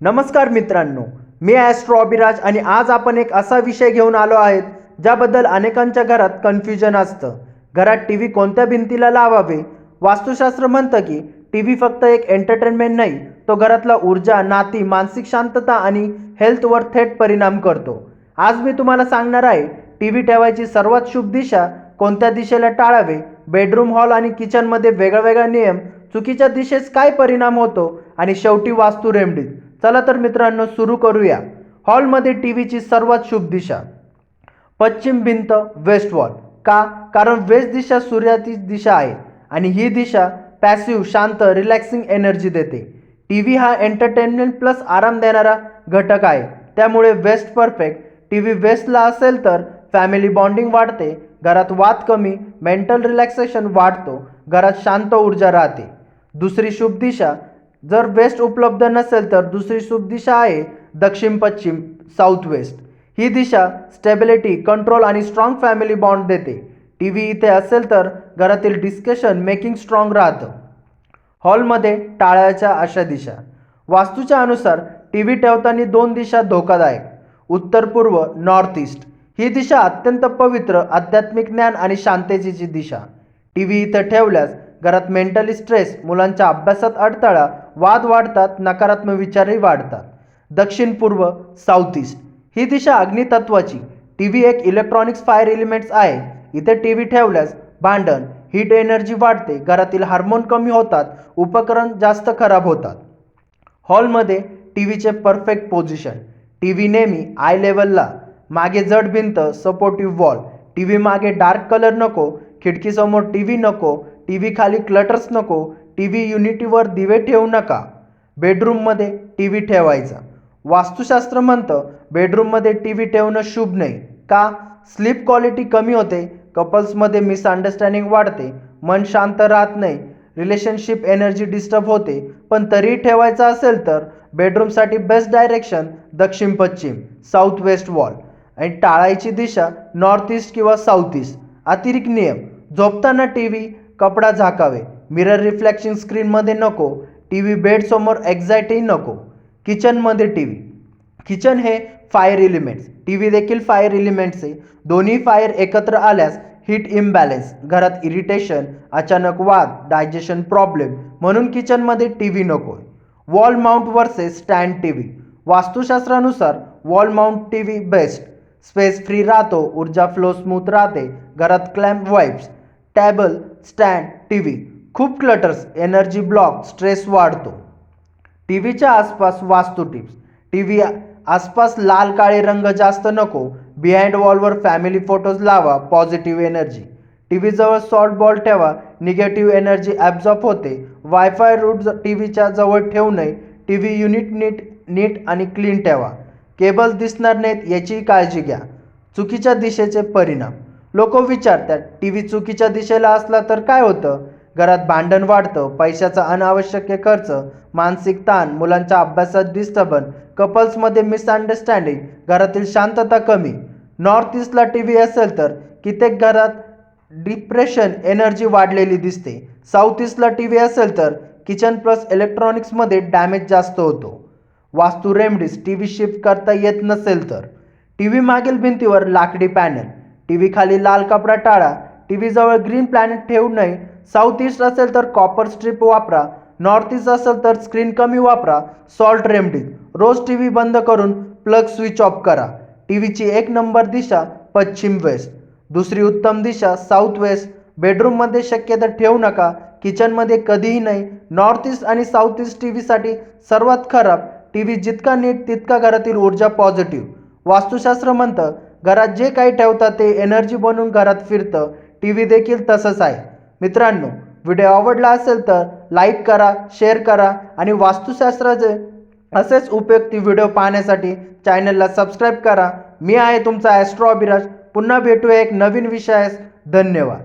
नमस्कार मित्रांनो मी ॲस्ट्रो अभिराज आणि आज आपण एक असा विषय घेऊन आलो आहेत ज्याबद्दल अनेकांच्या घरात कन्फ्युजन असतं. घरात टी व्ही कोणत्या भिंतीला लावावे? वास्तुशास्त्र म्हणतं की टी व्ही फक्त एक एंटरटेनमेंट नाही तो घरातला ऊर्जा नाती मानसिक शांतता आणि हेल्थवर थेट परिणाम करतो. आज मी तुम्हाला सांगणार आहे टी व्ही ठेवायची सर्वात शुभ दिशा कोणत्या दिशेला टाळावे? बेडरूम हॉल आणि किचनमध्ये वेगळा नियम चुकीच्या दिशेस काय परिणाम होतो? आणि शेवटी वास्तू रेमडीज चला तर मित्रांनो सुरू करूया. हॉलमध्ये टी व्हीची सर्वात शुभ दिशा. पश्चिम भिंत वेस्ट वॉल. का? कारण वेस्ट दिशा सूर्याची दिशा आहे आणि ही दिशा पॅसिव्ह शांत रिलॅक्सिंग एनर्जी देते. टी व्ही हा एंटरटेनमेंट प्लस आराम देणारा घटक आहे. त्यामुळे वेस्ट परफेक्ट. टी व्ही वेस्टला असेल तर फॅमिली बॉन्डिंग वाढते घरात वाद कमी मेंटल रिलॅक्सेशन वाढतो घरात शांत ऊर्जा राहते. दुसरी शुभ दिशा जर वेस्ट उपलब्ध नसेल तर दुसरी शुभ दिशा आहे दक्षिण पश्चिम साऊथ वेस्ट ही दिशा स्टेबिलिटी कंट्रोल आणि स्ट्रॉंग फॅमिली बॉन्ड देते. टी व्ही इथे असेल तर घरातील डिस्कशन मेकिंग स्ट्रॉंग राहतं. हॉलमध्ये टाळ्याच्या अशा दिशा. वास्तूच्या अनुसार टी व्ही ठेवताना दोन दिशा धोकादायक. उत्तर पूर्व नॉर्थ ईस्ट ही दिशा अत्यंत पवित्र आध्यात्मिक ज्ञान आणि शांततेची दिशा. टी व्ही इथं ठेवल्यास घरात मेंटली स्ट्रेस मुलांच्या अभ्यासात अडथळा वाद वाढतात नकारात्मक विचारही वाढतात. दक्षिण पूर्व साऊथ ईस्ट ही दिशा अग्नितत्वाची. टी व्ही एक इलेक्ट्रॉनिक्स फायर एलिमेंट्स आहे. इथे टी व्ही ठेवल्यास भांडण हीट एनर्जी वाढते घरातील हार्मोन कमी होतात उपकरण जास्त खराब होतात. हॉलमध्ये टी व्हीचे परफेक्ट पोझिशन टी व्ही नेहमी आय लेवलला मागे जड भिंत सपोर्टिव्ह वॉल टी व्ही मागे डार्क कलर नको खिडकीसमोर टी व्ही नको टी व्ही खाली क्लटर्स नको टी व्ही युनिटीवर दिवे ठेवू नका. बेडरूममध्ये टी व्ही ठेवायचा. वास्तुशास्त्र म्हणतं बेडरूममध्ये टी व्ही ठेवणं शुभ नाही. का? स्लीप क्वालिटी कमी होते कपल्समध्ये मिसअंडरस्टँडिंग वाढते मन शांत राहत नाही रिलेशनशिप एनर्जी डिस्टर्ब होते. पण तरीही ठेवायचं असेल तर बेडरूमसाठी बेस्ट डायरेक्शन दक्षिण पश्चिम साऊथ वेस्ट वॉल. आणि टाळायची दिशा नॉर्थ ईस्ट किंवा साऊथ ईस्ट. अतिरिक्त नियम झोपताना टी व्ही कपडा झाकावे. मिरर रिफ्लेक्शन स्क्रीनमध्ये नको टी व्ही बेडसमोर एक्झॅक्टही नको किचनमध्ये टी व्ही किचन हे फायर इलिमेंट्स टी व्ही देखील फायर इलिमेंट्स आहे. दोन्ही फायर एकत्र आल्यास हीट इम्बॅलेन्स घरात इरिटेशन अचानक वाद डायजेशन प्रॉब्लेम म्हणून किचनमध्ये टी व्ही नको wall mount versus stand T V वास्तुशास्त्रानुसार wall mount T V best space free राहतो ऊर्जा फ्लो स्मूथ राहते घरात clamp vibes table stand T V खूप क्लटर्स एनर्जी ब्लॉक स्ट्रेस वाढतो. टी व्हीच्या आसपास वास्तू टिप्स टी व्ही आसपास लाल काळे रंग जास्त नको. बिहाइंड वॉलवर फॅमिली फोटोज लावा पॉझिटिव्ह एनर्जी टी व्हीजवळ सॉफ्ट बॉल ठेवा निगेटिव्ह एनर्जी ॲब्झॉर्ब होते. वायफाय रूट टी व्हीच्या जवळ ठेवू नये. टी व्ही युनिट नीट नीट आणि क्लीन ठेवा. केबल दिसणार नाहीत याचीही काळजी घ्या. चुकीच्या दिशेचे परिणाम. लोक विचारतात टी व्ही चुकीच्या दिशेला असला तर काय होतं? घरात भांडण वाढतं पैशाचा अनावश्यक खर्च मानसिक ताण मुलांच्या अभ्यासात डिस्टर्बन कपल्समध्ये मिसअंडरस्टँडिंग घरातील शांतता कमी. नॉर्थ ईस्टला टी व्ही असेल तर कित्येक घरात डिप्रेशन एनर्जी वाढलेली दिसते. साऊथ ईस्टला टी व्ही असेल तर किचन प्लस इलेक्ट्रॉनिक्समध्ये डॅमेज जास्त होतो. वास्तू रेमडीज टी व्ही शिफ्ट करता येत नसेल तर. टी व्ही मागील भिंतीवर लाकडी पॅनल टी व्ही खाली लाल कपडा टाळा टी व्हीजवळ ग्रीन प्लॅनेट ठेवू नये. साऊथ ईस्ट असेल तर कॉपर स्ट्रीप वापरा. नॉर्थ ईस्ट असेल तर स्क्रीन कमी वापरा. सॉल्ट रेमडीज रोज टी व्ही बंद करून प्लग स्विच ऑफ करा. टी व्हीची एक नंबर दिशा पश्चिम वेस्ट. दुसरी उत्तम दिशा साऊथ वेस्ट. बेडरूममध्ये शक्यता ठेवू नका. किचनमध्ये कधीही नाही. नॉर्थ ईस्ट आणि साऊथ ईस्ट टी व्हीसाठी सर्वात खराब. टी व्ही जितका नीट तितका घरातील ऊर्जा पॉझिटिव्ह. वास्तुशास्त्र म्हणतं घरात जे काही ठेवतात ते एनर्जी बनवून घरात फिरतं. टी व्ही देखील तसंच आहे. मित्रांनो व्हिडिओ आवडला असेल तर लाईक करा शेअर करा आणि वास्तुशास्त्राचे असेच उपयुक्त व्हिडिओ पाहण्यासाठी चॅनलला सबस्क्राईब करा. मी आहे तुमचा ॲस्ट्रॉ अभिराज. पुन्हा भेटूया एक नवीन विषयास. धन्यवाद.